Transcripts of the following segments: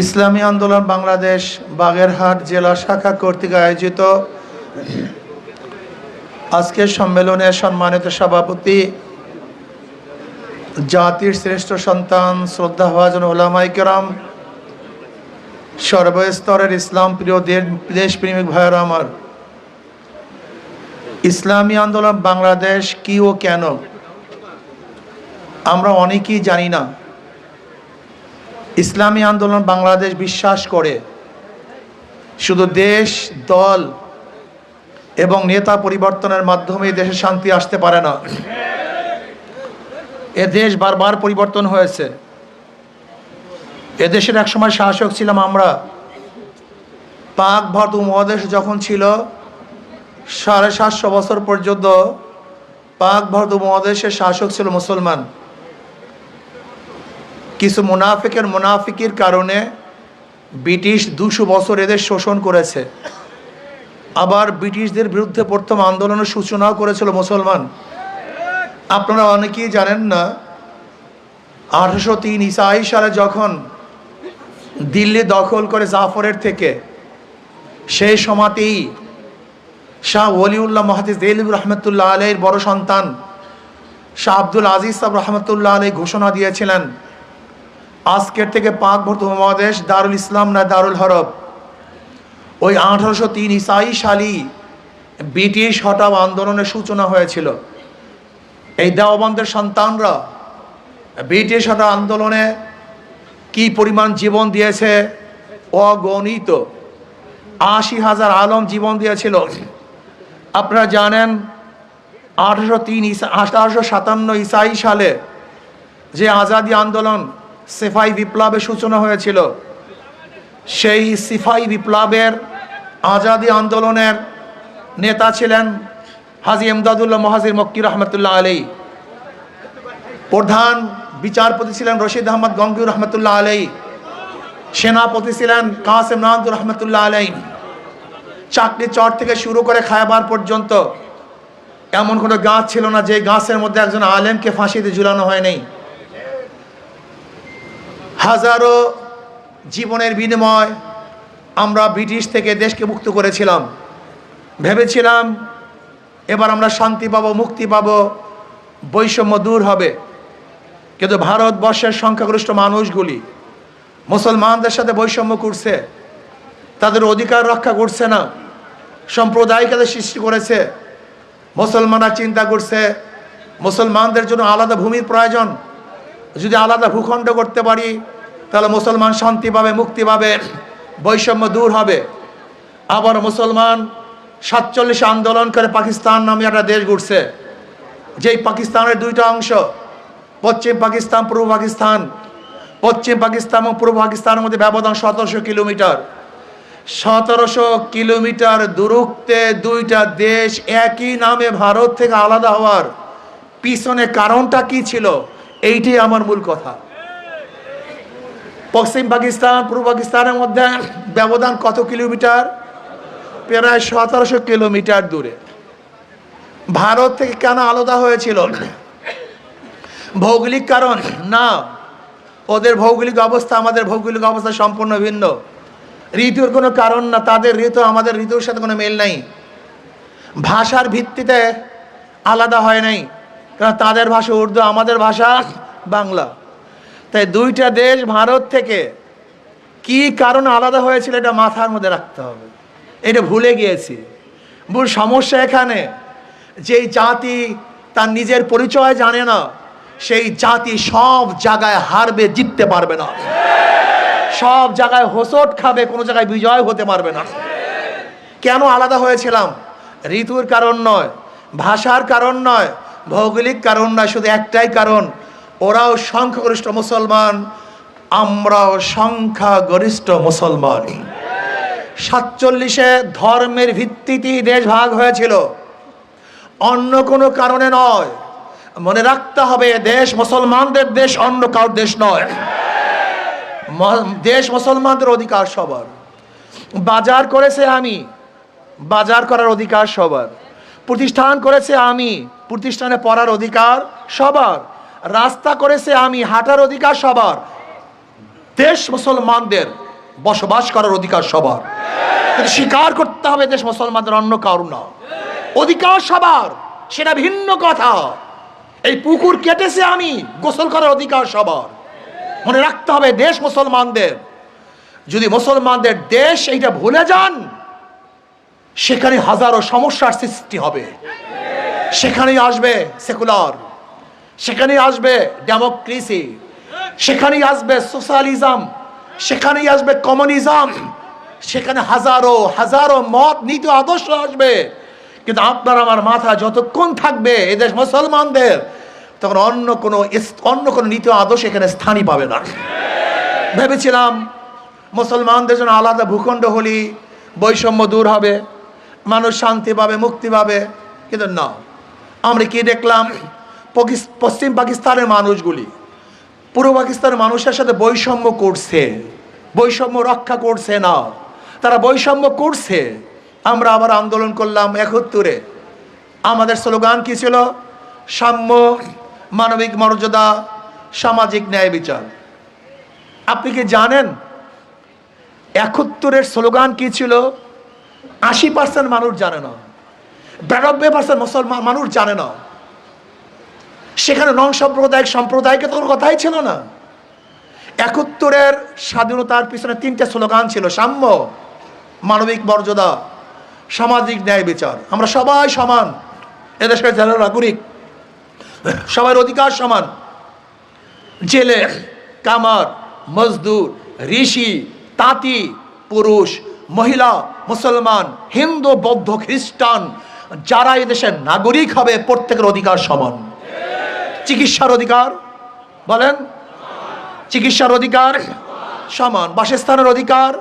ইসলামী আন্দোলন বাংলাদেশ বাগেরহাট জেলা শাখা কর্তৃক আয়োজিত আজকের সম্মেলনে সম্মানিত সভাপতি, জাতির শ্রেষ্ঠ সন্তান, শ্রদ্ধাভাজন ওলামাইকেরাম সর্বস্তরের ইসলাম প্রিয় দেশপ্রেমিক ভাইয়েরা আমার। ইসলামী আন্দোলন বাংলাদেশ কি ও কেন? আমরা অনেকেই জানি না। ইসলামী আন্দোলন বাংলাদেশ বিশ্বাস করে। শুধু দেশ, দল এবং নেতা পরিবর্তনের মাধ্যমে দেশে শান্তি আসতে পারে না। এ দেশ বারবার পরিবর্তন হয়েছে। এদেশের একসময় শাসক ছিলাম আমরা। পাক ভারত মহাদেশ যখন ছিল, সাড়ে সাতশো বছর পর্যন্ত পাক ভারত মহাদেশের শাসক ছিল মুসলমান। কিছু মুনাফিকের মুনাফিকির কারণে ব্রিটিশ দুশো বছর এদের শোষণ করেছে। আবার ব্রিটিশদের বিরুদ্ধে প্রথম আন্দোলনের সূচনাও করেছিল মুসলমান। আপনারা অনেকেই জানেন না, আঠারোশো তিন ইসাই সালে যখন দিল্লি দখল করে জাফরের থেকে, সেই সময়তেই শাহ ওলিউল্লাহ মহাদিস দেলিব রহমতুল্লাহ আলাইয়ের বড় সন্তান শাহ আব্দুল আজিজ সাহ রহমতুল্লাহ আলাই ঘোষণা দিয়েছিলেন আজকের থেকে পাক ভর্ত মহাদেশ দারুল ইসলাম না দারুল হরব ওই আঠারোশো তিন ইসাই সালি ব্রিটিশ হটাও আন্দোলনের সূচনা হয়েছিল। এই দেওবন্দের সন্তানরা ব্রিটিশ হটাও আন্দোলনে কি পরিমাণ জীবন দিয়েছে? অগণিত। আশি হাজার আলম জীবন দিয়েছিল। আপনারা জানেন, আঠারোশো তিন আঠারোশো সাতান্ন ইসাই সালে যে আজাদি আন্দোলন সিফাই বিপ্লবের সূচনা হয়েছিল। সেই সিফাই বিপ্লবের আজাদি আন্দোলনের নেতা ছিলেন হাজি এমদাদুল্লাহ মহাজির মক্কি রহমতুল্লাহ আলী প্রধান বিচারপতি ছিলেন রশিদ আহমদ গঙ্গুর রহমতুল্লাহ আলী সেনাপতি ছিলেন কাসেম নাহাদুর রহমতুল্লাহ আলাই চাকরি চর থেকে শুরু করে খায়াবার পর্যন্ত এমন কোনো গাছ ছিল না যে গাছের মধ্যে একজন আলেমকে ফাঁসিতে ঝুলানো হয় নাই। হাজারো জীবনের বিনিময় আমরা ব্রিটিশ থেকে দেশকে মুক্ত করেছিলাম। ভেবেছিলাম এবার আমরা শান্তি পাবো, মুক্তি পাবো, বৈষম্য দূর হবে। কিন্তু ভারতবর্ষের সংখ্যাগরিষ্ঠ মানুষগুলি মুসলমানদের সাথে বৈষম্য করছে। তাদের অধিকার রক্ষা করছে না। সম্প্রদায়িকতা সৃষ্টি করেছে। মুসলমানরা চিন্তা করছে, মুসলমানদের জন্য আলাদা ভূমির প্রয়োজন। যদি আলাদা ভূখণ্ড করতে পারি, তাহলে মুসলমান শান্তি পাবে, মুক্তি পাবে, বৈষম্য দূর হবে। আবার মুসলমান সাতচল্লিশে আন্দোলন করে পাকিস্তান নামে একটা দেশ ঘুরছে যেই পাকিস্তানের দুইটা অংশ, পশ্চিম পাকিস্তান, পূর্ব পাকিস্তান। পশ্চিম পাকিস্তান এবং পূর্ব পাকিস্তানের মধ্যে ব্যবধান সতেরোশো কিলোমিটার। সতেরোশো কিলোমিটার দূরত্বে দুইটা দেশ একই নামে ভারত থেকে আলাদা হওয়ার পিছনে কারণটা কি ছিল? এইটাই আমার মূল কথা। পশ্চিম পাকিস্তান, পূর্ব পাকিস্তানের মধ্যে ব্যবধান কত কিলোমিটার? প্রায় সতেরোশো কিলোমিটার দূরে। ভারত থেকে কেন আলাদা হয়েছিল? ভৌগোলিক কারণ? না। ওদের ভৌগোলিক অবস্থা, আমাদের ভৌগোলিক অবস্থা সম্পূর্ণ ভিন্ন। ঋতুর কোনো কারণ না, তাদের ঋতু, আমাদের ঋতুর সাথে কোনো মেল নাই। ভাষার ভিত্তিতে আলাদা হয় নাই। কারণ তাদের ভাষা উর্দু, আমাদের ভাষা বাংলা। তাই দুইটা দেশ ভারত থেকে কি কারণ আলাদা হয়েছিল এটা মাথার মধ্যে রাখতে হবে। এটা ভুলে গিয়েছি। মূল সমস্যা এখানে, যেই জাতি তার নিজের পরিচয় জানে না, সেই জাতি সব জায়গায় হারবে, জিততে পারবে না। সব জায়গায় হোসট খাবে, কোনো জায়গায় বিজয় হতে পারবে না। কেন আলাদা হয়েছিলাম? ঋতুর কারণ নয়, ভাষার কারণ নয় ভৌগোলিক কারণ নয় শুধু একটাই কারণ, ওরাও সংখ্যাগরিষ্ঠ মুসলমান, আমরাও সংখ্যাগরিষ্ঠ মুসলমান। সাতচল্লিশে ধর্মের ভিত্তিতেই দেশ ভাগ হয়েছিল। অন্য কোনো কারণে নয়। মনে রাখতে হবে, দেশ মুসলমানদের দেশ অন্য কারোর দেশ নয়। দেশ মুসলমানদের অধিকার সবার। বাজার করেছে আমি, বাজার করার অধিকার সবার। প্রতিষ্ঠান করেছে আমি প্রতিষ্ঠানে পড়ার অধিকার সবার। রাস্তা করেছে আমি, হাঁটার অধিকার সবার। দেশ মুসলমানদের বসবাস করার অধিকার সবার। কিন্তু স্বীকার করতে হবে দেশ মুসলমানদের অন্য কারণ না। অধিকার সবার, সেটা ভিন্ন কথা। এই পুকুর কেটেছে আমি, গোসল করার অধিকার সবার। মনে রাখতে হবে দেশ মুসলমানদের। যদি মুসলমানদের দেশ এইটা ভুলে যান, সেখানে হাজারো সমস্যার সৃষ্টি হবে। সেখানেই আসবে সেকুলার, সেখানেই আসবে ডেমোক্রেসি, সেখানেই আসবে সোশ্যালিজম, সেখানেই আসবে কমিউনিজম, সেখানে হাজারো হাজারো মত, নীতি, আদর্শ আসবে। কিন্তু আপনার আমার মাথা যতক্ষণ থাকবে এদেশ মুসলমানদের, তখন অন্য কোনো অন্য কোনো নীতি, আদর্শ এখানে স্থানই পাবে না। ভেবেছিলাম মুসলমানদের জন্য আলাদা ভূখণ্ড হলি বৈষম্য দূর হবে, মানুষ শান্তি পাবে, মুক্তি পাবে, কিন্তু না। আমরা কি দেখলাম? পশ্চিম পাকিস্তানের মানুষগুলি, পূর্ব পাকিস্তানের মানুষের সাথে বৈষম্য করছে, বৈষম্য রক্ষা করছে না। তারা বৈষম্য করছে। আমরা আবার আন্দোলন করলাম একত্তরে। আমাদের স্লোগান কি ছিল? সাম্য, মানবিক মর্যাদা, সামাজিক ন্যায় বিচার। আপনি কি জানেন একাত্তরের স্লোগান কি ছিল? আশি পার্সেন্ট মানুষ জানে না। বিরানব্বই পার্সেন্ট মুসলমান মানুষ জানে না। সেখানে নন সাম্প্রদায়িক সম্প্রদায়কে তো কোনো কথাই ছিল না। একাত্তরের স্বাধীনতার পিছনে তিনটা স্লোগান ছিল, সাম্য, মানবিক মর্যাদা, সামাজিক ন্যায় বিচার। আমরা সবাই সমান, এদেশের যারা নাগরিক। সবার অধিকার সমান। জেলে, কামার, মজদুর, ঋষি, তাঁতি, পুরুষ, মহিলা, মুসলমান, হিন্দু, বৌদ্ধ, খ্রিস্টান যারা এদেশের নাগরিক হবে প্রত্যেকের অধিকার সমান। চিকিৎসার অধিকার, বলেন? চিকিৎসার অধিকার সমান। বাসস্থানের অধিকার,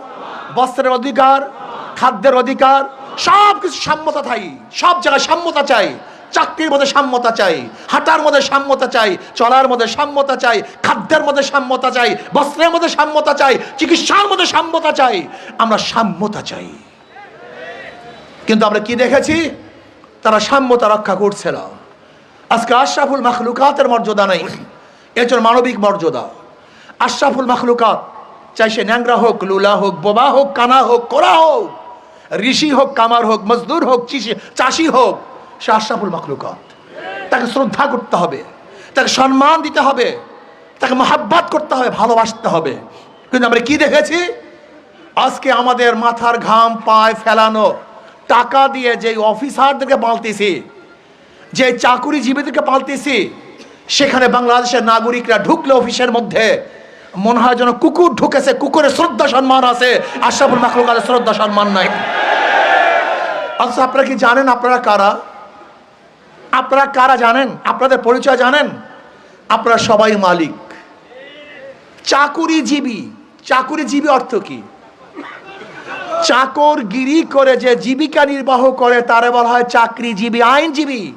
বস্ত্রের অধিকার, খাদ্যের অধিকার সব কিছু সাম্যতা চাই। সব জায়গায় সাম্যতা চাই। চাকরির মধ্যে সাম্যতা চাই। হাঁটার মধ্যে সাম্যতা চাই। চলার মধ্যে সাম্যতা চাই। খাদ্যের মধ্যে সাম্যতা চাই। বস্ত্রের মধ্যে সাম্যতা চাই। চিকিৎসার মধ্যে সাম্যতা চাই। আমরা সাম্যতা চাই। কিন্তু আমরা কি দেখেছি? তারা সাম্যতা রক্ষা করছে না আজকে আশরাফুল মাখলুকাতের মর্যাদা নেই। এর জন্য মানবিক মর্যাদা। আশরাফুল মাখলুকাত চাই সে ন্যাংরা হোক, লুলা হোক, বোবা হোক, কানা হোক, কোরা হোক, ঋষি হোক, কামার হোক, মজদুর হোক চিষি- চাষি হোক, সে আশরাফুল মাখলুকাত। তাকে শ্রদ্ধা করতে হবে, তাকে সম্মান দিতে হবে, তাকে মহাব্বাত করতে হবে, ভালোবাসতে হবে। কিন্তু আমরা কি দেখেছি? আজকে আমাদের মাথার ঘাম পায় ফেলানো টাকা দিয়ে যে অফিসারদেরকে পালতেছি যে চাকুরিজীবীদেরকে পালতেছি, সেখানে বাংলাদেশের নাগরিকরা ঢুকলে অফিসের মধ্যে, মনে হয় যেন কুকুর ঢুকেছে, কুকুরের শ্রদ্ধা সম্মান আছে। আশরাফুল মাখলুকাতের শ্রদ্ধা সম্মান নাই। অথচ আপনারা কি জানেন, আপনারা কারা? আপনারা কারা জানেন? আপনাদের পরিচয় জানেন? আপনারা সবাই মালিক। চাকুরিজীবী। চাকুরিজীবী অর্থ কি? চাকরগিরি করে যে জীবিকা নির্বাহ করে, তারে বলা হয় চাকরিজীবী, আইনজীবী।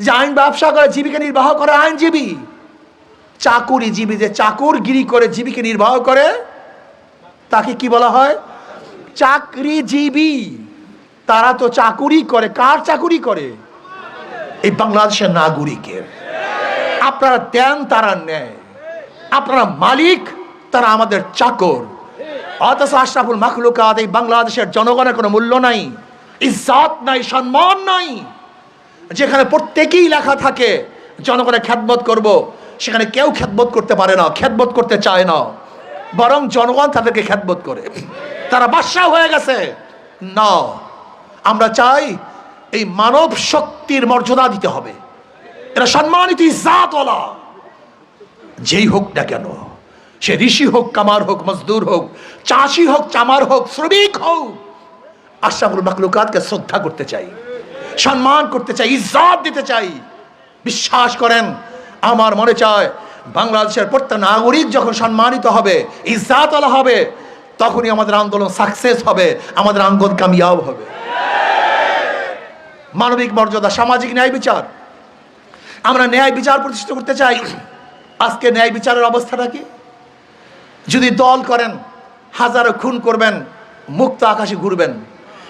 যে আইন ব্যবসা করে, জীবিকা নির্বাহ করে, আইনজীবী। চাকুরিজীবী যে চাকরগিরি করে, জীবিকা নির্বাহ করে, তাকে কি বলা হয়? চাকরিজীবী। তারা তো চাকুরি করে। কার চাকুরি করে? এই বাংলাদেশের নাগরিকের। আপনারা দেন, তারা নেয়। আপনারা মালিক, তারা আমাদের চাকর। অথচ আশরাফুল মাখলুকাত এই বাংলাদেশের জনগণের কোনো মূল্য নাই, ইজ্জাত নাই, সম্মান নাই। যেখানে প্রত্যেকেই লেখা থাকে, জনগণের খ্যাতবোধ করব, সেখানে কেউ খ্যাতবোধ করতে পারে না খ্যাতবোধ করতে চায় না। বরং জনগণ তাদেরকে খ্যাতবোধ করে। তারা বাদশাহ হয়ে গেছে। না, আমরা চাই এই মানব শক্তির মর্যাদা দিতে হবে। এরা সম্মানিত ইজাতওয়ালা যেই হোক না কেন। সে ঋষি হোক, কামার হোক, মজদুর হোক, চাষি হোক, চামার হোক, শ্রমিক হোক, আশরাফুল মাকলুকাতকে শ্রদ্ধা করতে চাই, সম্মান করতে চাই, ইজ্জত দিতে চাই। বিশ্বাস করেন, আমার মনে চায়, বাংলাদেশের প্রত্যেক নাগরিক যখন সম্মানিত হবে, ইজ্জাতওয়ালা হবে, তখনই আমাদের আন্দোলন সাকসেস হবে, আমাদের আন্দোলন কামিয়াব হবে। মানবিক মর্যাদা, সামাজিক ন্যায় বিচার। আমরা ন্যায় বিচার প্রতিষ্ঠিত করতে চাই। আজকে ন্যায় বিচারের অবস্থাটা কি? যদি দল করেন, হাজারো খুন করবেন, মুক্ত আকাশে ঘুরবেন।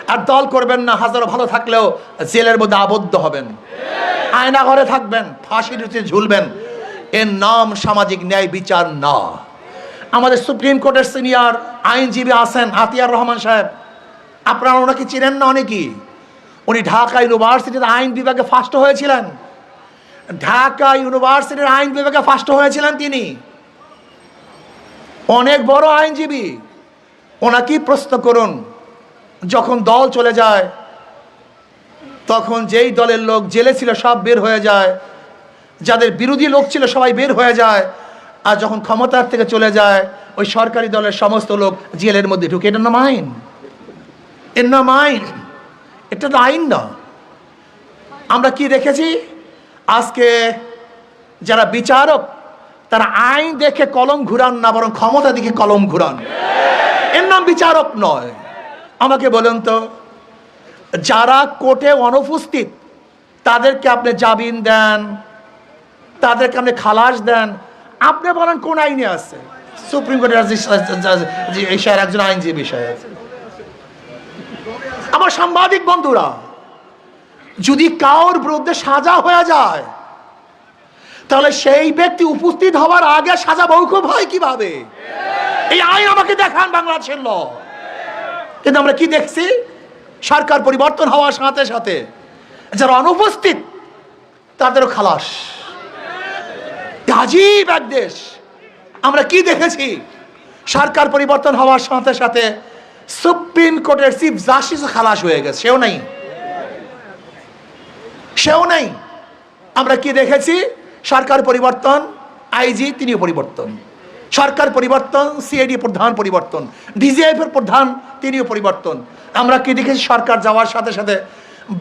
আর দল করবেন না, হাজারো ভালো থাকলেও জেলের মধ্যে আবদ্ধ হবেন। আয়না ঘরে থাকবেন, ফাঁসির ঝুলবেন। এর নাম সামাজিক ন্যায় বিচার না। আমাদের সুপ্রিম কোর্টের সিনিয়র আইনজীবী আছেন আতিয়ার রহমান সাহেব। আপনারা ওনাকে চিনেন না অনেকেই? উনি ঢাকা ইউনিভার্সিটির আইন বিভাগে ফার্স্ট হয়েছিলেন। ঢাকা ইউনিভার্সিটির আইন বিভাগে ফার্স্ট হয়েছিলেন তিনি। অনেক বড় আইনজীবী, ওনাকেই প্রশ্ন করুন, যখন দল চলে যায়, তখন যেই দলের লোক জেলে ছিল সব বের হয়ে যায়, যাদের বিরোধী লোক ছিল সবাই বের হয়ে যায়, আর যখন ক্ষমতার থেকে চলে যায়, ওই সরকারি দলের সমস্ত লোক জেলের মধ্যে ঢুকে। এটা নাম আইন। এর নাম আইন। এটা তো আইন না। আমরা কি দেখেছি? আজকে যারা বিচারক তারা আইন দেখে কলম ঘুরান না, বরং ক্ষমতা দেখে কলম ঘুরান। এর নাম বিচারক নয়। আমাকে বলুন তো, যারা কোর্টে অনুপস্থিত, তাদেরকে আপনি জামিন দেন, তাদেরকে আপনি খালাস দেন। আপনি বলেন কোন আইনে আছে? সুপ্রিম কোর্টের সাহেব একজন আইনজীবী সাহেব। আমার সাংবাদিক বন্ধুরা, যদি কারোর বিরুদ্ধে সাজা হয়ে যায় তাহলে সেই ব্যক্তি উপস্থিত হওয়ার আগে সাজা মৌকুব হয় কীভাবে? এই আইন আমাকে দেখান বাংলাদেশের ল। কিন্তু আমরা কি দেখছি? সরকার পরিবর্তন হওয়ার সাথে সাথে যারা অনুপস্থিত, তাদেরও খালাস। আজীব এক দেশ। আমরা কি দেখেছি? সরকার পরিবর্তন হওয়ার সাথে সাথে সুপ্রিম কোর্টের চিফ জাস্টিস খালাস হয়ে গেছে। সেও নাই। সেও নাই। আমরা কি দেখেছি? সরকার পরিবর্তন, আইজি তিনিও পরিবর্তন। সরকার পরিবর্তন, সিআইডি প্রধান পরিবর্তন। ডিজিএফ এর প্রধান তিনিও পরিবর্তন। আমরা কি দেখেছি সরকার যাওয়ার সাথে সাথে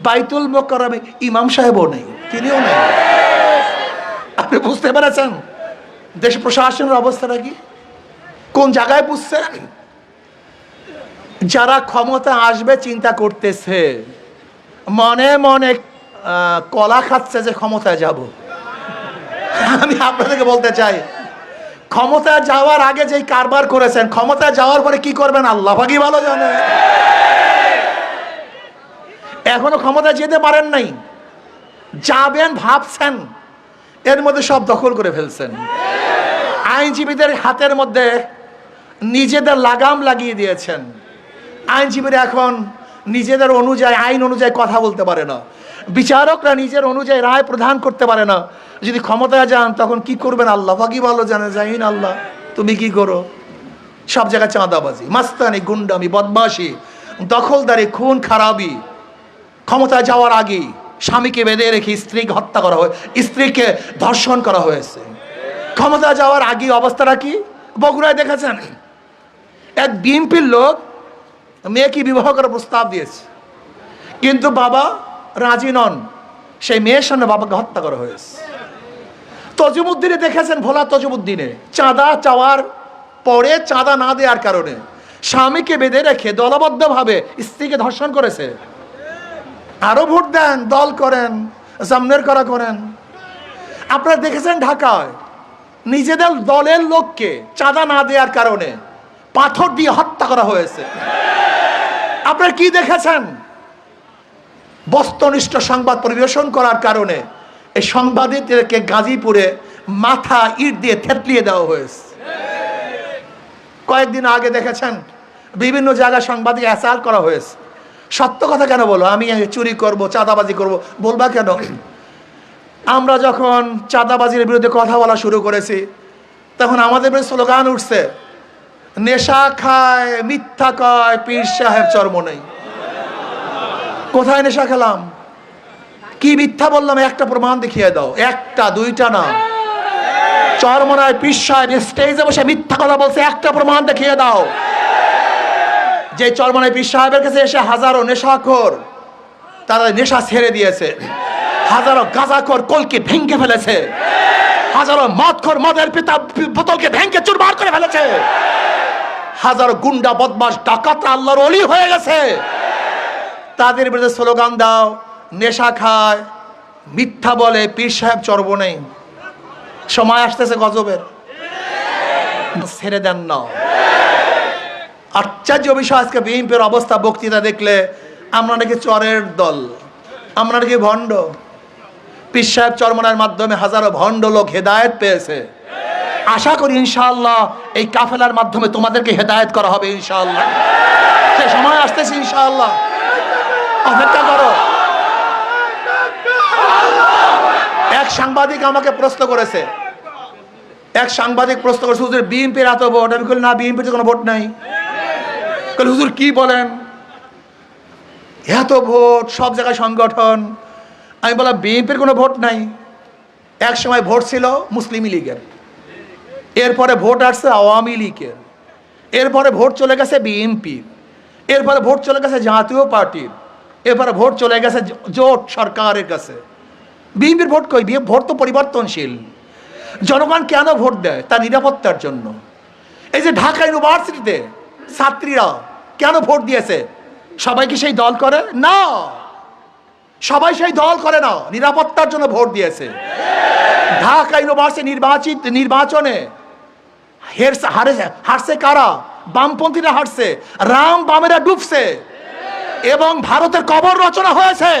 বাইতুল মোকরমে ইমাম সাহেবও নেই, তিনিও নেই। আপনি বুঝতে পেরেছেন দেশ প্রশাসনের অবস্থাটা কি? কোন জায়গায় বুঝছেন? যারা ক্ষমতা আসবে, চিন্তা করতেছে। মনে মনে কলা খাচ্ছে যে ক্ষমতায় যাব। আমি আপনাদেরকে বলতে চাই, ক্ষমতা যাওয়ার আগে যেই কারবার করেছেন, ক্ষমতা যাওয়ার পরে কি করবেন? আল্লাহ ভাগি ভালো জানে। এখনও ক্ষমতা যেতে পারেন নাই। যাবেন, ভাবছেন, এর মধ্যে সব দখল করে ফেলছেন। আইনজীবীদের হাতের মধ্যে নিজেদের লাগাম লাগিয়ে দিয়েছেন। আইনজীবীরা এখন নিজেদের অনুযায়ী, আইন অনুযায়ী কথা বলতে পারে না। বিচারকরা নিজের অনুযায়ী রায় প্রদান করতে পারে না। যদি ক্ষমতায় যান, তখন কি করবেন আল্লাহ? বাকি ভালো জানে, জাহিন আল্লাহ। তুমি কি করো? সব জায়গায় চাঁদাবাজি, মাস্তানি, গুন্ডামি, বদমাশি, দখলদারি, খুন, খারাপি। ক্ষমতায় যাওয়ার আগে স্বামীকে বেঁধে রেখে স্ত্রীকে হত্যা করা হয়, স্ত্রীকে ধর্ষণ করা হয়েছে। ক্ষমতা যাওয়ার আগে অবস্থাটা কি? বগুড়ায় দেখেছেন? এক বিএনপির লোক মেয়েকে বিবাহ করার প্রস্তাব দিয়েছে। কিন্তু বাবা রাজি নন। সেই মেয়ের সামনে বাবাকে হত্যা করা হয়েছে। তজুমুদ্দিনে দেখেছেন ভোলা তজুমুদ্দিনে। চাঁদা চাওয়ার পরে চাঁদা না দেওয়ার কারণে। স্বামীকে বেঁধে রেখে দলবদ্ধভাবে স্ত্রীকে ধর্ষণ করেছে। আরও ভোট দেন, দল করেন, সামনের করা করেন। আপনারা দেখেছেন ঢাকায় নিজেদের দলের লোককে চাঁদা না দেওয়ার কারণে পাথর দিয়ে হত্যা করা হয়েছে। আপনারা কি দেখেছেন? বস্তুনিষ্ঠ সংবাদ পরিবেশন করার কারণে এই সাংবাদিকদেরকে গাজীপুরে মাথা ইট দিয়ে থেতলিয়ে দেওয়া হয়েছে। কয়েকদিন আগে দেখেছেন, বিভিন্ন জায়গায় সাংবাদিক অ্যাসাল্ট করা হয়েছে। সত্য কথা কেন বলো? আমি চুরি করব, চাঁদাবাজি করব, বলবা কেন? আমরা যখন চাঁদাবাজির বিরুদ্ধে কথা বলা শুরু করেছি, তখন আমাদের বিরুদ্ধে স্লোগান উঠছে, নেশা খায়, মিথ্যা কয়, পীর সাহেব চর্ম নেই। কোথায় নেশা খেলাম? কি মিথ্যা বললাম? একটা প্রমাণ দেখিয়ে দাও। একটা, দুইটা না। চরমনায় সাহেব স্টেজে বসে মিথ্যা কথা বলছে, একটা প্রমাণ দেখিয়ে দাও। যে চরমনায় পীর সাহেবের কাছে এসে হাজারো নেশাখোর তারা নেশা ছেড়ে দিয়েছে। হাজারো গাঁজাখোর কলকে ভেঙে ফেলেছে। হাজারো মদখোর মদের পিতা বোতলকে ভেঙে চুরমার করে ফেলেছে। হাজারো গুন্ডা বদমাস ডাকাতরা আল্লাহর অলি হয়ে গেছে। তাদের বিরুদ্ধে স্লোগান দাও। নেশা খায়, মিথ্যা বলে, পীর সাহেব চর্ব নেই। সময় আসতেছে গজবের। ছেড়ে দেন না। আশ্চর্য বিষয়, আজকে বিএনপির অবস্থা বক্তৃতা দেখলে আমরা নাকি চরের দল, আমরা নাকি ভণ্ড। পীর সাহেব চরমনার মাধ্যমে হাজারো ভণ্ড লোক হেদায়েত পেয়েছে। আশা করি ইনশাআল্লাহ এই কাফেলার মাধ্যমে তোমাদেরকে হেদায়েত করা হবে ইনশাআল্লাহ। সে সময় আসতেছে ইনশাআল্লাহ। অপেক্ষা করো। এক সাংবাদিক আমাকে প্রশ্ন করেছে। এক সাংবাদিক প্রশ্ন করেছে, হুজুর বিএনপির এত ভোট আমি বলি না বিএনপিতে কোনো ভোট নাই? বলে হুজুর, কি বলেন? এত ভোট, সব জায়গায় সংগঠন। আমি বললাম, বিএনপির কোনো ভোট নাই। এক সময় ভোট ছিল মুসলিম লীগের। এরপরে ভোট আসছে আওয়ামী লীগের। এরপরে ভোট চলে গেছে বিএনপির। এরপরে ভোট চলে গেছে জাতীয় পার্টির। এরপরে ভোট চলে গেছে জোট সরকারের কাছে। বিএনপির ভোট কই? বিএ ভোট তো পরিবর্তনশীল। জনগণ কেন ভোট দেয়? তার নিরাপত্তার জন্য। এই যে ঢাকা ইউনিভার্সিটিতে ছাত্রীরা কেন ভোট দিয়েছে? সবাই কি সেই দল করে? না। সবাই সেই দল করে না। নিরাপত্তার জন্য ভোট দিয়েছে। ঢাকা ইউনিভার্সিটি নির্বাচিত নির্বাচনে হেরছে হারেছে হারছে কারা? বামপন্থীরা হারছে। রাম বামেরা ডুবছে। এবং ভারতের কবর রচনা হয়েছে।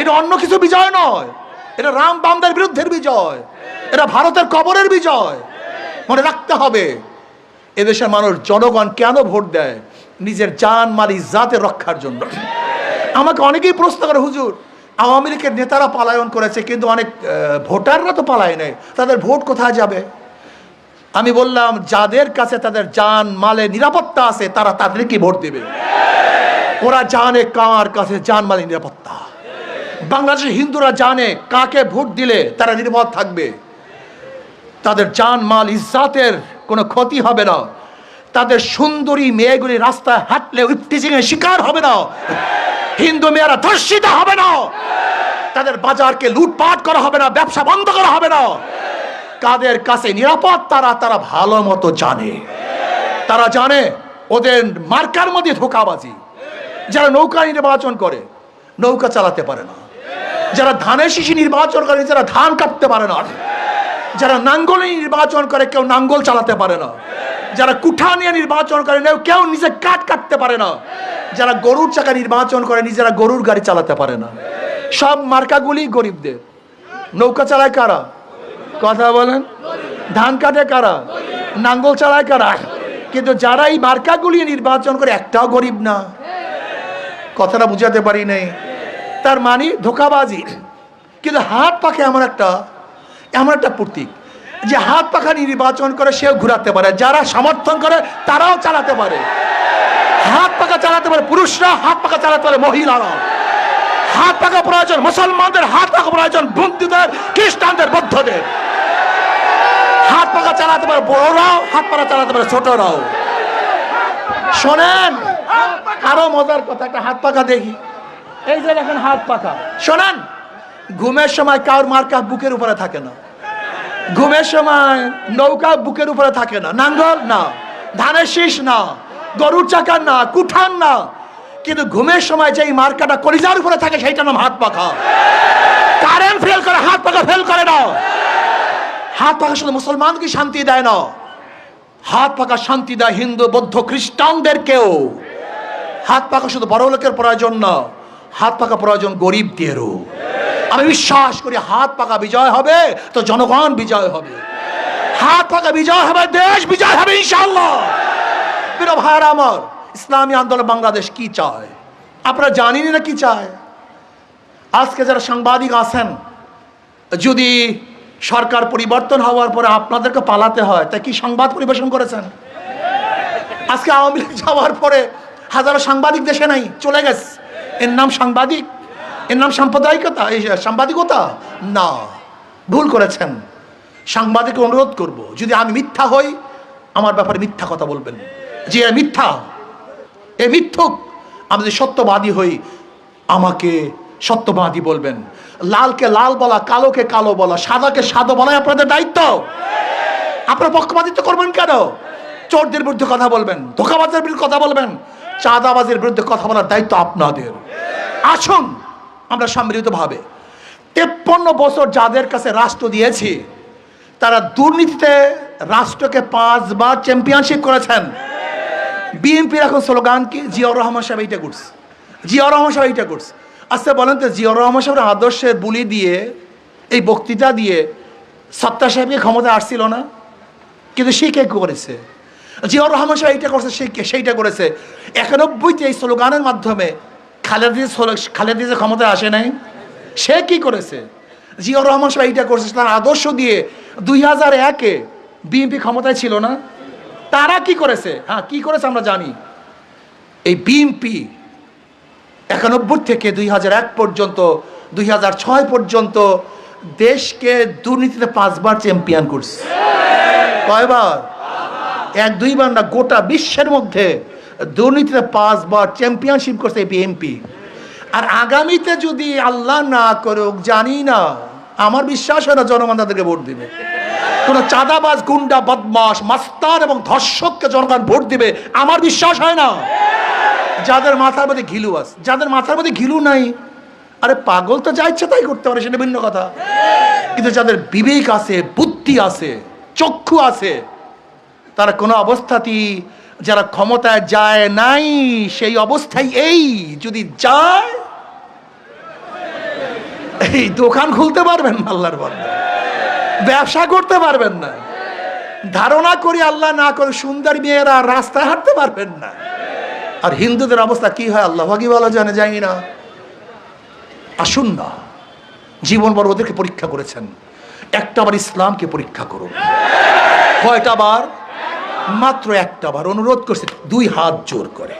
এটা অন্য কিছু বিজয় নয়। এটা রাম বামদের বিরুদ্ধের বিজয়। এটা ভারতের কবরের বিজয়। মনে রাখতে হবে, এদেশের মানুষ, জনগণ কেন ভোট দেয়? নিজের জান, মাল ইজ্জাতের রক্ষার জন্য। আমাকে অনেকেই প্রশ্ন করে, হুজুর, আওয়ামী লীগের নেতারা পালায়ন করেছে, কিন্তু অনেক ভোটাররা তো পালায় নাই। তাদের ভোট কোথায় যাবে? আমি বললাম, যাদের কাছে তাদের জান মালে নিরাপত্তা আছে, তারা তাদেরকে ভোট দেবে। ওরা জানে কার কাছে জান মালে নিরাপত্তা। বাংলাদেশের হিন্দুরা জানে কাকে ভোট দিলে তারা নিরাপদ থাকবে। তাদের জান মাল ইজ্জাতের কোনো ক্ষতি হবে না। তাদের সুন্দরী মেয়েগুলি রাস্তায় হাঁটলে ইফটিজিং এর শিকার হবে না। হিন্দু মেয়েরা ধর্ষিত হবে না। তাদের বাজারকে লুটপাট করা হবে না, ব্যবসা বন্ধ করা হবে না। কাদের কাছে নিরাপদ তারা তারা ভালো মতো জানে। তারা জানে ওদের মার্কার মধ্যে ধোকাবাজি। যারা নৌকা নির্বাচন করে, নৌকা চালাতে পারে না। যারা ধানের শিশি নির্বাচন করে, যারা ধান কাটতে পারে না। যারা নাঙ্গল নির্বাচন করে, কেউ নাঙ্গল চালাতে পারে না। যারা কুঠা নিয়ে নির্বাচন করে কেউ কেউ নিজে কাঠ কাটতে পারে না। যারা গরুর চাকা নির্বাচন করে, নিজেরা গরুর গাড়ি চালাতে পারে না। সব মার্কাগুলি গরিবদের। নৌকা চালায় কারা? কথা বলেন। ধান কাটে কারা? নাঙ্গল চালায় কারা? কিন্তু যারা এই মার্কাগুলি নির্বাচন করে, একটাও গরিব না। কথাটা বুঝাতে পারি নাই। তার মানে ধোকাবাজি। কিন্তু হাত পাখে এমন একটা এমন একটা প্রতীক যে হাত পাখা নির্বাচন করে সেও ঘুরাতে পারে, যারা সমর্থন করে তারাও চালাতে পারে। হাত পাখা চালাতে পারে পুরুষরা, হাত পাখা চালাতে পারে মহিলারা। হাত পাখা প্রয়োজন মুসলমানদের, হাত পাখা প্রয়োজন বন্ধুদের খ্রিস্টানদের, বৌদ্ধদের। হাত পাখা চালাতে পারে বড়রাও, হাত পাখা চালাতে পারে ছোটরাও। শোনেন, আরও মজার কথা, একটা হাত পাখা দেখি। এই যে দেখেন হাত পাখা শোনেন, ঘুমের সময় কার মার্কা বুকের উপরে থাকে না। ঘুমের সময় নৌকা বুকের উপরে থাকে না। নাঙ্গল না, ধানের শীষ না, গরুর চাকা না কুঠান না। কিন্তু ঘুমের সময় যেই মার্কাটা কলিজার উপরে থাকে সেইটা নাম হাত পাখা কারেন্ট ফেল করে, হাত পাখা ফেল করে না। হাত পাখা শুধু মুসলমানকে শান্তি দেয় না। হাত পাকা শান্তি দেয় হিন্দু, বৌদ্ধ, খ্রিস্টানদেরকেও। হাত পাকা শুধু বড় লোকের প্রয়োজন না। হাত পাকা প্রয়োজন গরিবদেরও আমি বিশ্বাস করি হাত পাকা বিজয় হবে, তো জনগণ বিজয় হবে। হাত পাকা বিজয় হবে, দেশ বিজয় হবে ইনশাল্লাহ প্রিয় আমার, ইসলামী আন্দোলন বাংলাদেশ কি চায়? আপনারা জানেনই না কি চায়? আজকে যারা সাংবাদিক আছেন, যদি সরকার পরিবর্তন হওয়ার পরে আপনাদেরকে পালাতে হয়, তা কি সংবাদ পরিবেশন করেছেন? আজকে আওয়ামী লীগ যাওয়ার পরে হাজারো সাংবাদিক দেশে নাই, চলে গেছে। এর নাম সাংবাদিক? এর নাম সাম্প্রদায়িকতা? এই সাংবাদিকতা? না। ভুল করেছেন। সাংবাদিককে অনুরোধ করব, যদি আমি মিথ্যা হই, আমার ব্যাপারে মিথ্যা কথা বলবেন। যে মিথ্যা, এ মিথ্যুক, আমি যদি সত্যবাদী হই, আমাকে সত্যবাদী বলবেন। লালকে লাল বলা, কালোকে কালো বলা, সাদাকে সাদা বলাই আপনাদের দায়িত্ব। আপনারা পক্ষপাতিত্ব করবেন কেন? চোরদের বিরুদ্ধে কথা বলবেন ধোকাবাজের বিরুদ্ধে কথা বলবেন। চাঁদাবাজের বিরুদ্ধে কথা বলার দায়িত্ব আপনাদের। আসুন, আমরা সম্মিলিতভাবে। তেপ্পন্ন বছর যাদের কাছে রাষ্ট্র দিয়েছি, তারা দুর্নীতিতে রাষ্ট্রকে পাঁচবার চ্যাম্পিয়নশিপ করেছেন। বিএনপির এখন স্লোগান কি? জিয়াউর রহমান সাহেব এইটা করছে। জিয়াউর রহমান সাহেব এইটা করছে। আচ্ছা বলেন তো, জিয়াউর রহমান সাহেবের আদর্শের বুলি দিয়ে, এই বক্তৃতা দিয়ে সত্তা সাহেবকে ক্ষমতা আসছিল না? কিন্তু সে কে করেছে? জিয়াউর রহমান সাহেব এইটা করছে, সে সেইটা করেছে। একানব্বইতে এই স্লোগানের মাধ্যমে খালেদি খালেদি যে ক্ষমতায় আসে নাই। সে কি করেছে? জিয়াউর রহমান সাহেব এইটা করছে, তার আদর্শ দিয়ে দুই হাজার একে বিএনপি ক্ষমতায় ছিল না। তারা কি করেছে? হ্যাঁ কি করেছে আমরা জানি। এই বিএনপি একানব্বই থেকে দুই হাজার এক পর্যন্ত, দুই হাজার ছয় পর্যন্ত দেশকে দুর্নীতিতে পাঁচবার চ্যাম্পিয়ন করছে। কয়বার? এক দুইবার না, গোটা বিশ্বের মধ্যে দুর্নীতিতে পাঁচবার চ্যাম্পিয়নশিপ করছে বিএনপি আর আগামীতে যদি আল্লাহ না করুক, জানি না, আমার বিশ্বাস হয় না জনগণ তাদেরকে ভোট দিবে। কোনো চাঁদাবাজ, গুন্ডা বদমাস মাস্তার এবং ধর্ষককে জনগণ ভোট দিবে, আমার বিশ্বাস হয় না। যাদের মাথার মধ্যে ঘিলু আছে, যাদের মাথার মধ্যে ঘিলু নাই, আরে পাগল তো যা ইচ্ছা তাই করতে পারে, সেটা ভিন্ন কথা। কিন্তু যাদের বিবেক আছে, বুদ্ধি আছে, চক্ষু আছে, তারা কোনো অবস্থাতেই যারা ক্ষমতায় যায় নাই, সেই অবস্থায় এই। যদি যায়, এই দোকান খুলতে পারবেন না আল্লাহর বন্ধ ব্যবসা করতে পারবেন না। ধারণা করি আল্লাহ না করে সুন্দর মেয়েরা রাস্তায় হাঁটতে পারবেন না। আর হিন্দুদের অবস্থা কি হয় আল্লাহ ভাগি বলা জানে যাই না। আসুন না। জীবন বড় ওদেরকে পরীক্ষা করেছেন। একটা বার ইসলামকে পরীক্ষা করুন। কয়টা বার? মাত্র একটা বার অনুরোধ করছে, দুই হাত জোর করে।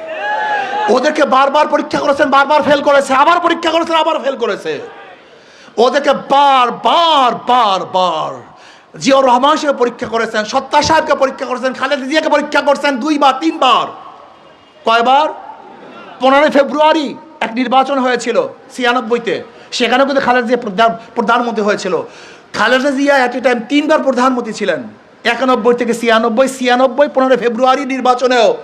ওদেরকে বারবার পরীক্ষা করেছেন, বারবার ফেল করেছে, আবার পরীক্ষা করেছেন, আবার ফেল করেছে। ওদেরকে বার বার বার বার জিয়াউর রহমান সাহেব পরীক্ষা করেছেন, সত্তা সাহেবকে পরীক্ষা করেছেন, খালেদা জিয়াকে পরীক্ষা করেছেন দুইবার তিনবার কয়বার? পনেরোই ফেব্রুয়ারি এক নির্বাচন হয়েছিল ছিয়ানব্বইতে। সেখানেও কিন্তু খালেদা জিয়া প্রধান প্রধানমন্ত্রী হয়েছিল। Khaleda Zia at a time তিনবার প্রধানমন্ত্রী ছিলেন। একানব্বই থেকে ছিয়ানব্বই ছিয়ানব্বই পনেরো ফেব্রুয়ারি নির্বাচনেও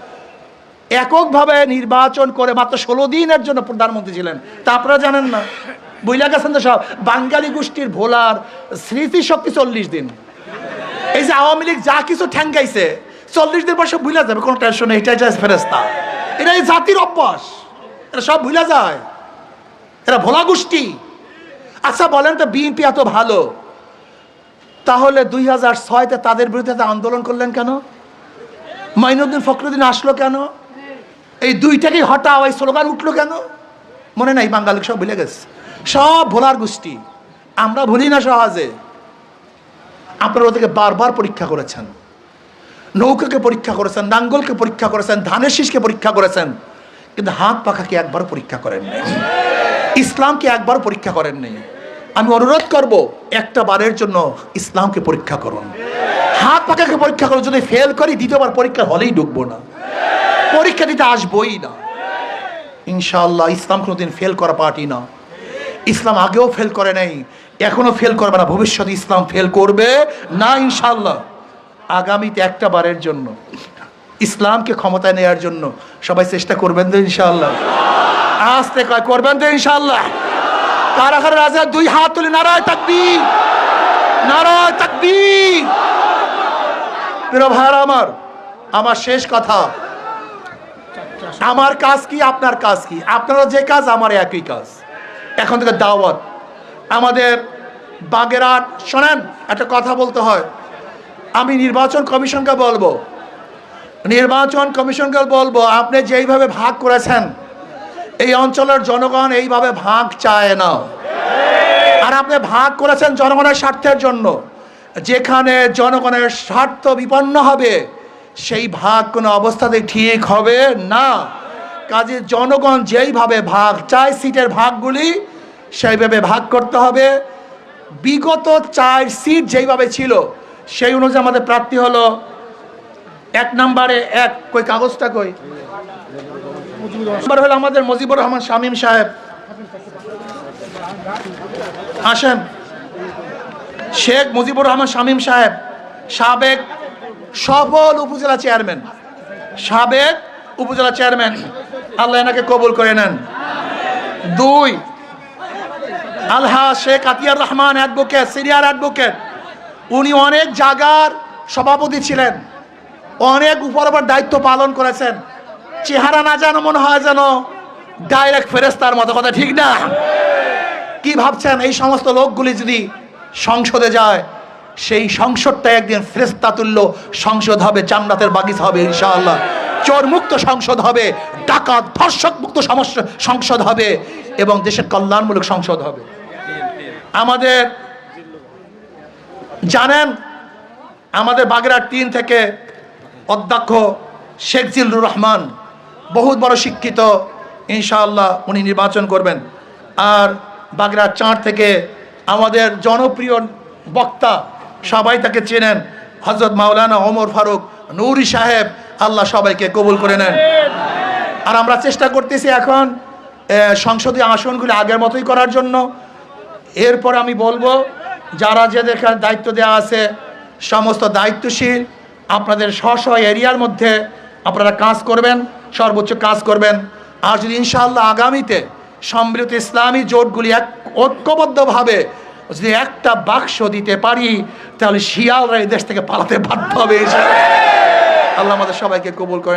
এককভাবে নির্বাচন করে মাত্র ষোলো দিনের জন্য প্রধানমন্ত্রী ছিলেন। তা আপনারা জানেন না। বুঝলা গেছেন তো সব। বাঙালি গোষ্ঠীর ভোলার স্মৃতি শক্তি চল্লিশ দিন। এই যে আওয়ামী লীগ যা কিছু ঠ্যাঙ্গাইছে, চল্লিশ দিন পর সব ভুলে যাবে, কোনো টেনশন নেই, এটাই যায় ফেরেস্তা এটা এই জাতির অভ্যাস। এটা সব ভুলে যায়। এরা ভোলা গোষ্ঠী। আচ্ছা বলেন তো, বিএনপি এত ভালো। তাহলে দুই হাজার ছয়তে তাদের বিরুদ্ধে আন্দোলন করলেন কেন? মাইনুদ্দিন ফখরুদ্দিন আসলো কেন? এই দুইটাকেই হটাও, এই স্লোগান উঠল কেন? মনে নাই বাঙালি সব ভুলে গেছে। সব ভোলার গোষ্ঠী, আমরা ভুলি না সহজে। আপনারা ওদেরকে বারবার পরীক্ষা করেছেন। নৌকাকে পরীক্ষা করেছেন, নাঙ্গলকে পরীক্ষা করেছেন, ধানের শীষকে পরীক্ষা করেছেন, কিন্তু হাত পাখাকে একবার পরীক্ষা করেন নাই ইসলামকে একবার পরীক্ষা করেন নাই আমি অনুরোধ করব, একটা বারের জন্য ইসলামকে পরীক্ষা করুন। হাত পাখাকে পরীক্ষা করুন, যদি ফেল করি, দ্বিতীয়বার পরীক্ষা হলেই ঢুকবো না। পরীক্ষা দিতে আসবোই না। ইনশাআল্লাহ, ইসলাম কোনোদিন ফেল করা পার্টি না। ইসলাম আগেও ফেল করে নাই এখনও ফেল করবে না। ভবিষ্যতে ইসলাম ফেল করবে না ইনশাআল্লাহ। আগামীতে একটা বারের জন্য, ইসলামকে ক্ষমতায় নেওয়ার জন্য সবাই চেষ্টা করবেন তো ইনশাআল্লাহ। আসতে কয়, করবেন তো ইনশাআল্লাহ। কারা রাজা দুই হাত তুলে, নারায় তাকবি নারায় তাকবি প্রিয় আমার আমার শেষ কথা। আমার কাজ কি, আপনার কাজ কি? আপনারা যে কাজ, আমার একই কাজ। এখন থেকে দাওয়াত। আমাদের বাগেরহাট, শোনেন, একটা কথা বলতে হয়। আমি নির্বাচন কমিশনকে বলব। নির্বাচন কমিশনকে বলব, আপনি যেইভাবে ভাগ করেছেন এই অঞ্চলের জনগণ এইভাবে ভাগ চায় না। আর আপনি ভাগ করেছেন জনগণের স্বার্থের জন্য। যেখানে জনগণের স্বার্থ বিপন্ন হবে, সেই ভাগ কোনো অবস্থাতে ঠিক হবে না। কাজে জনগণ যেইভাবে ভাগ চায়, সিটের ভাগগুলি সেইভাবে ভাগ করতে হবে। বিগত চার সিট যেইভাবে ছিল, সেই অনুযায়ী আমাদের প্রার্থী হলো এক নম্বরে এক। কই, কাগজটা কই? নম্বর হলো আমাদের মজিবুর রহমান শামীম সাহেব। আসেন। শেখ মুজিবুর রহমান শামীম সাহেব, সাবেক সফল উপজেলা চেয়ারম্যান। সাবেক উপজেলা চেয়ারম্যান। আল্লাহ এনাকে কবুল করে নেন। দুই, Alha Sheikh Atiar Rahman advocate, senior advocate. উনি অনেক জায়গার সভাপতি ছিলেন। অনেক উপর দায়িত্ব পালন করেছেন। চেহারা না যেন মনে হয় যেন ডাইরেক্ট ফেরেস্তার মতো। কথা ঠিক না? কি ভাবছেন? এই সমস্ত লোকগুলি যদি সংসদে যায়, সেই সংসদটা একদিন ফ্রেস্তাতুল্য সংসদ হবে, জান্নাতের বাগিচা হবে, ইনশাআল্লাহ। চোর মুক্ত সংসদ হবে, ডাকাত ধর্ষক মুক্ত সংসদ হবে এবং দেশের কল্যাণমূলক সংসদ হবে। আমাদের জানেন, আমাদের বাগেরহাট তিন থেকে অধ্যক্ষ শেখ জিল্লুর রহমান বহুত বড় শিক্ষিত, ইনশাআল্লাহ উনি নির্বাচন করবেন। আর বাগেরহাট চার থেকে আমাদের জনপ্রিয় বক্তা সবাই তাকে চেনেন হজরত মাওলানা ওমর ফারুক নৌরি সাহেব। আল্লাহ সবাইকে কবুল করে নেন। আর আমরা চেষ্টা করতেছি এখন সংসদীয় আসনগুলি আগের মতোই করার জন্য। এরপর আমি বলব, যারা যে দেখার দায়িত্ব দেওয়া আছে, সমস্ত দায়িত্বশীল, আপনাদের স্ব স্ব এরিয়ার মধ্যে আপনারা কাজ করবেন। সর্বোচ্চ কাজ করবেন। আর যদি ইনশাআল্লাহ আগামীতে সম্মিলিত ইসলামী জোটগুলি এক ঐক্যবদ্ধভাবে যদি একটা বাক্স দিতে পারি, তাহলে শিয়ালরা এই দেশ থেকে পালাতে বাধ্য হবে আল্লাহ আমাদের সবাইকে কবুল করেন।